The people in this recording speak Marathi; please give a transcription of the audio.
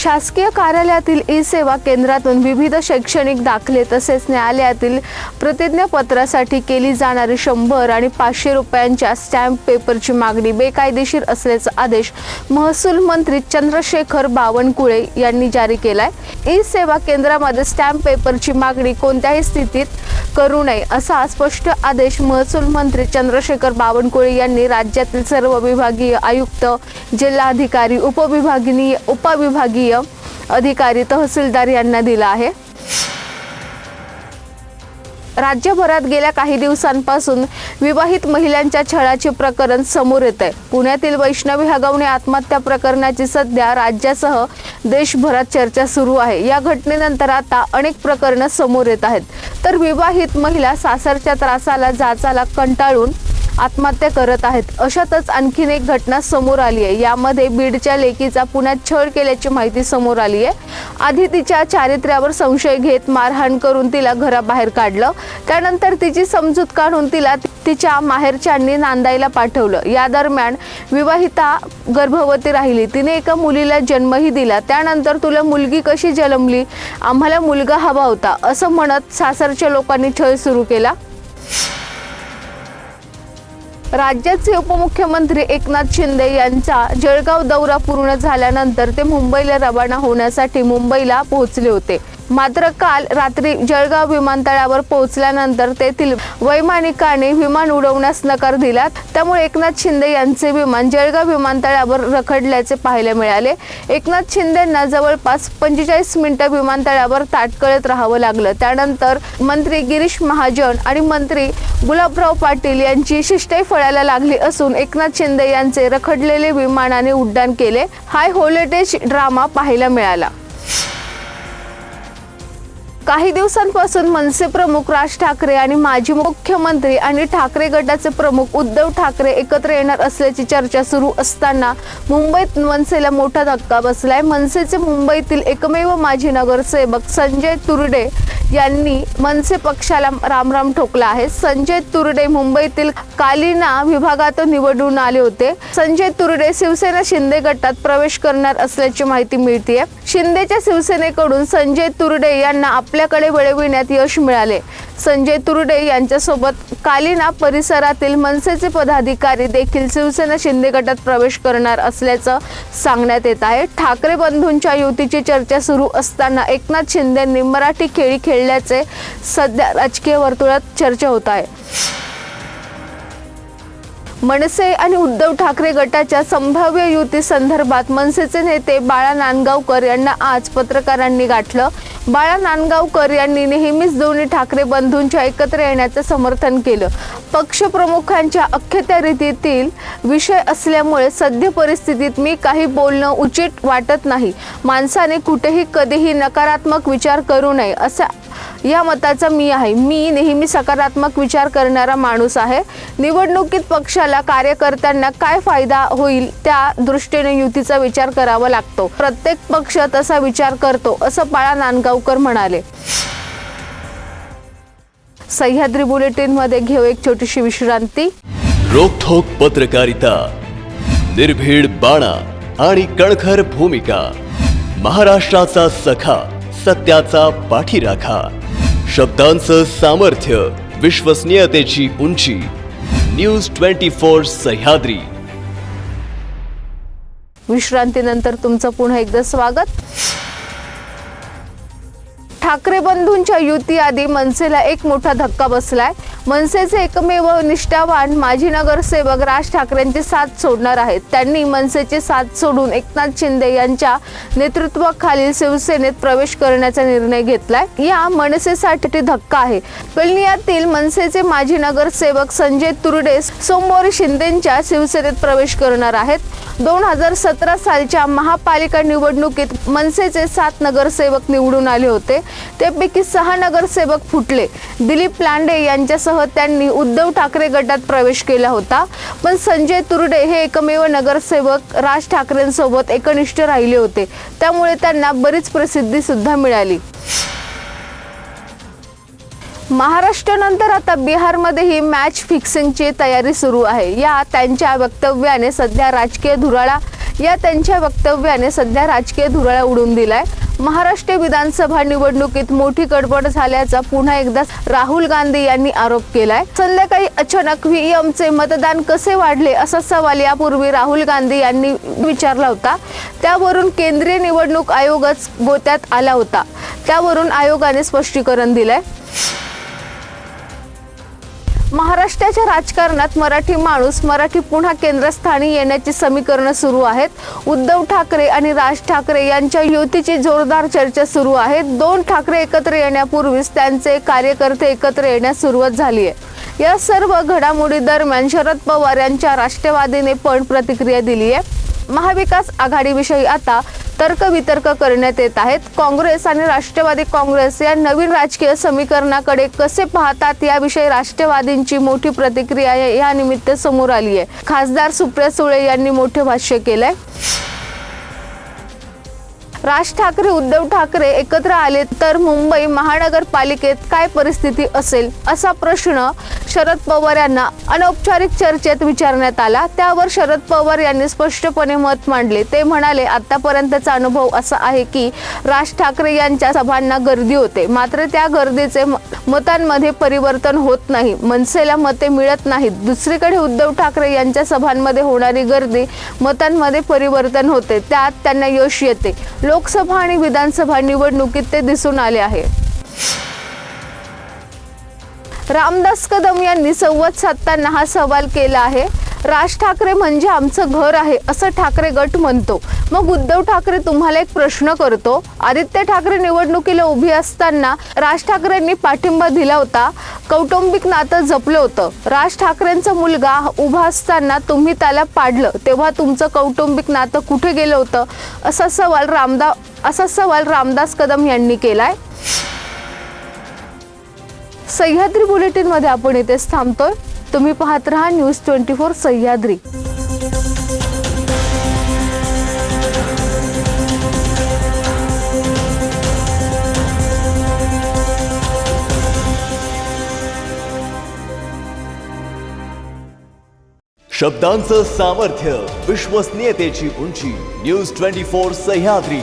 शासकीय कार्यालयातील ई सेवा केंद्रातून विविध शैक्षणिक दाखले तसेच न्यायालयातील प्रतिज्ञापत्रासाठी केली जाणारी शंभर आणि पाचशे रुपयांच्या स्टॅम्प पेपरची मागणी बेकायदेशीर असल्याचा आदेश महसूल मंत्री चंद्रशेखर बावनकुळे यांनी जारी केलाय. ई सेवा केंद्रामध्ये स्टॅम्प पेपरची मागणी कोणत्याही स्थितीत करू नये असा स्पष्ट आदेश महसूल मंत्री चंद्रशेखर बावनकुळे यांनी राज्यातील सर्व विभागीय आयुक्त जिल्हाधिकारी उपविभागीय उपविभागीय अधिकारी तहसीलदार यांना दिला आहे. राज्यभरात गेल्या काही दिवसांपासून विवाहित महिलांच्या छळाचे प्रकरण समोर येत आहे पुण्यातील वैष्णवी हगवणे आत्महत्या प्रकरणाची सध्या राज्यासह देशभरात चर्चा सुरू आहे. या घटनेनंतर आता अनेक प्रकरणं समोर येत आहेत. तर विवाहित महिला सासरच्या त्रासाला जाचाला कंटाळून आत्महत्या करत आहेत. अशातच आणखीन एक घटना समोर आली आहे. यामध्ये बीडच्या लेकीचा पुण्यात छळ केल्याची माहिती समोर आली आहे. आधी तिच्या चारित्र्यावर संशय घेत मारहाण करून तिला घराबाहेर काढलं. त्यानंतर तिची समजूत काढून तिला तिच्या माहेरच्यांनी नांदायला पाठवलं. या दरम्यान विवाहिता गर्भवती राहिली. तिने एका मुलीला जन्मही दिला. त्यानंतर तुला मुलगी कशी जन्मली? आम्हाला मुलगा हवा होता. असं म्हणत सासरच्या लोकांनी छळ सुरू केला. राज्याचे उपमुख्यमंत्री एकनाथ शिंदे यांचा जळगाव दौरा पूर्ण झाल्यानंतर ते मुंबईला रवाना होण्यासाठी मुंबईला पोहोचले होते. मात्र काल रात्री जळगाव विमानतळावर पोहोचल्यानंतर तेथील वैमानिकाने विमान उडवण्यास नकार दिला. त्यामुळे एकनाथ शिंदे यांचे विमान जळगाव विमानतळावर रखडल्याचे पाहायला मिळाले. एकनाथ शिंदेंना जवळपास पंचेचाळीस मिनिटं विमानतळावर ताटकळत राहावं लागलं. त्यानंतर मंत्री गिरीश महाजन आणि मंत्री गुलाबराव पाटील यांची शिष्टाई फळायला लागली असून एकनाथ शिंदे यांचे रखडलेले विमानाने उड्डाण केले. हाय होलेटेज ड्रामा पाहायला मिळाला. काही दिवसांपासून मनसे प्रमुख राज ठाकरे आणि माजी मुख्यमंत्री आणि ठाकरे गटाचे प्रमुख उद्धव ठाकरे एकत्र येणार असल्याची चर्चा सुरू असताना मुंबईत मनसेला मोठा धक्का बसलाय. मनसेचे मुंबईतील एकमेव माजी नगरसेवक संजय तुरडे यांनी मनसे पक्षाला रामराम ठोकला आहे. संजय तुरडे मुंबईतील कालिना विभागातून निवडून आले होते. संजय तुरडे शिवसेना शिंदे गटात प्रवेश करणार असल्याची माहिती मिळते शिंदेच्या शिवसेनेकडून संजय तुरडे यांना आपल्याकडे वळविण्यात यश मिळाले. संजय तुरडे यांच्यासोबत कालिना परिसरातील मनसेचे पदाधिकारी देखील शिवसेना शिंदे गटात प्रवेश करणार असल्याचं सांगण्यात येत आहे. ठाकरे बंधूंच्या युतीची चर्चा सुरू असताना एकनाथ शिंदेंनी मराठी खेळी खेळल्याचे सध्या राजकीय वर्तुळात चर्चा होत आहे. मनसे आणि उद्धव ठाकरे गटाच्या संभाव्य युती संदर्भात मनसेचे नेते बाळा नांदगावकर यांना आज पत्रकारांनी गाठलं. बाळा नांदगावकर यांनी नेहमीच दोन्ही ठाकरे बंधूंच्या एकत्र येण्याचं समर्थन केलं. पक्षप्रमुखांच्या अख्यत्या रीतीतील विषय असल्यामुळे सद्य परिस्थितीत मी काही बोलणं उचित वाटत नाही. माणसाने कुठेही कधीही नकारात्मक विचार करू नये असा या मताचा मी आहे. मी नेहमी सकारात्मक विचार करणारा माणूस आहे. निवडणुकीत पक्षाला कार्यकर्त्यांना काय फायदा होईल त्या दृष्टीने युतीचा विचार करावा लागतो. प्रत्येक पक्ष तसा विचार करतो असं बाळा नांदगावकर म्हणाले. सह्याद्री बुलेटिनमध्ये घेऊ एक छोटीशी विश्रांती. रोखोक पत्रकारिता निर्भीड बाणा आणि कणखर भूमिका महाराष्ट्राचा सखा. सत्याचा पाठीराखा. शब्दांचं सामर्थ्य विश्वसनीयतेची उंची. News twenty four Sahyadri. विश्रांतीनंतर तुमचं पुन्हा एकदा स्वागत. ठाकरे बंधूंच्या युती आधी मनसेला एक मोठा धक्का बसलाय. मनसेचे एकमेव निष्ठावान माजी नगरसेवक राज ठाकरेंची साथ सोडणार आहेत. त्यांनी मनसेचे साथ सोडून एकनाथ शिंदे यांच्या नेतृत्वाखालील शिवसेनेत प्रवेश करण्याचा निर्णय घेतलाय. या मनसेसाठी धक्का आहे. वेल्नियातील मनसेचे माजी नगरसेवक संजय तुरडे सोमवारी शिंदेच्या शिवसेनेत प्रवेश करणार आहेत. दोन हजार सतरा सालच्या महापालिका निवडणुकीत मनसेचे सात नगरसेवक निवडून आले होते. त्यापैकी सहा नगरसेवक फुटले. दिलीप लांडे यांच्यासह त्यांनी उद्धव ठाकरे गटात प्रवेश केला होता. पण संजय तुरडे हे एकमेव नगरसेवक राज ठाकरेंसोबत एकनिष्ठ राहिले होते. त्यामुळे त्यांना बरीच प्रसिद्धी सुद्धा मिळाली. महाराष्ट्रानंतर आता बिहारमध्येही मॅच फिक्सिंगची तयारी सुरू आहे. या त्यांच्या वक्तव्याने सध्या राजकीय धुराळा या त्यांच्या वक्तव्याने सध्या राजकीय धुराळा उडून दिलाय. महाराष्ट्र विधानसभा निवडणुकीत मोठी गडबड झाल्याचा पुन्हा एकदा राहुल गांधी यांनी आरोप केलाय. संध्याकाळी अचानक व्हीएमचे मतदान कसे वाढले असा सवाल यापूर्वी राहुल गांधी यांनी विचारला होता. त्यावरून केंद्रीय निवडणूक आयोगच गोत्यात आला होता. त्यावरून आयोगाने स्पष्टीकरण दिलंय. महाराष्ट्राच्या राजकारणात मराठी माणूस मराठी पुन्हा केंद्रस्थानी येण्याची समीकरणं सुरू आहेत. उद्धव ठाकरे आणि राज ठाकरे यांच्या युतीची जोरदार चर्चा सुरू आहे. दोन ठाकरे एकत्र येण्यापूर्वीच त्यांचे कार्यकर्ते एकत्र येण्यास सुरुवात झाली आहे. या सर्व घडामोडी दरम्यान शरद पवार यांच्या राष्ट्रवादीने पण प्रतिक्रिया दिली आहे. महाविकास आघाडीविषयी आता तर्कवितर्क करण्यात येत आहेत. काँग्रेस आणि राष्ट्रवादी काँग्रेस या नवीन राजकीय समीकरणाकडे कसे पाहतात याविषयी राष्ट्रवादींची मोठी प्रतिक्रिया या- या निमित्त समोर आली आहे. खासदार सुप्रिया सुळे यांनी मोठे भाष्य केलंय. राज ठाकरे उद्धव ठाकरे एकत्र आले तर मुंबई महानगरपालिकेत काय परिस्थिती असेल असा प्रश्न शरद पवार यांना अनौपचारिक चर्चेत विचारण्यात आला. त्यावर शरद पवार यांनी स्पष्टपणे मत मांडले. ते म्हणाले आतापर्यंतचा अनुभव असा आहे की राज ठाकरे यांच्या सभांना गर्दी होते. मात्र त्या गर्दीचे मतांमध्ये परिवर्तन होत नाही. मनसेला मते मिळत नाहीत. दुसरीकडे उद्धव ठाकरे यांच्या सभांमध्ये होणारी गर्दी मतांमध्ये परिवर्तन होते. त्यात त्यांना यश येते. लोकसभा आणि विधानसभा निवडणुकीत ते दिसून आले आहे. रामदास कदम यांनी संवाद साधताना हा सवाल केला आहे राज ठाकरे म्हणजे आमचं घर आहे असं ठाकरे गट म्हणतो. मग उद्धव ठाकरे तुम्हाला एक प्रश्न करतो आदित्य ठाकरे निवडणुकीला उभी असताना राज ठाकरेंनी पाठिंबा दिला होता कौटुंबिक नातं जपलं होतं. राज ठाकरेंचा मुलगा उभा असताना तुम्ही त्याला पाडलं तेव्हा तुमचं कौटुंबिक नातं कुठे गेलं होतं? असा सवाल रामदा असा सवाल रामदास कदम यांनी केलाय. सह्याद्री बुलेटिनमध्ये आपण इथेच थांबतोय. तुम्ही पाहत राहा न्यूज ट्वेंटी फोर सह्याद्री. शब्दांचं सामर्थ्य विश्वसनीयतेची उंची न्यूज ट्वेंटी फोर सह्याद्री.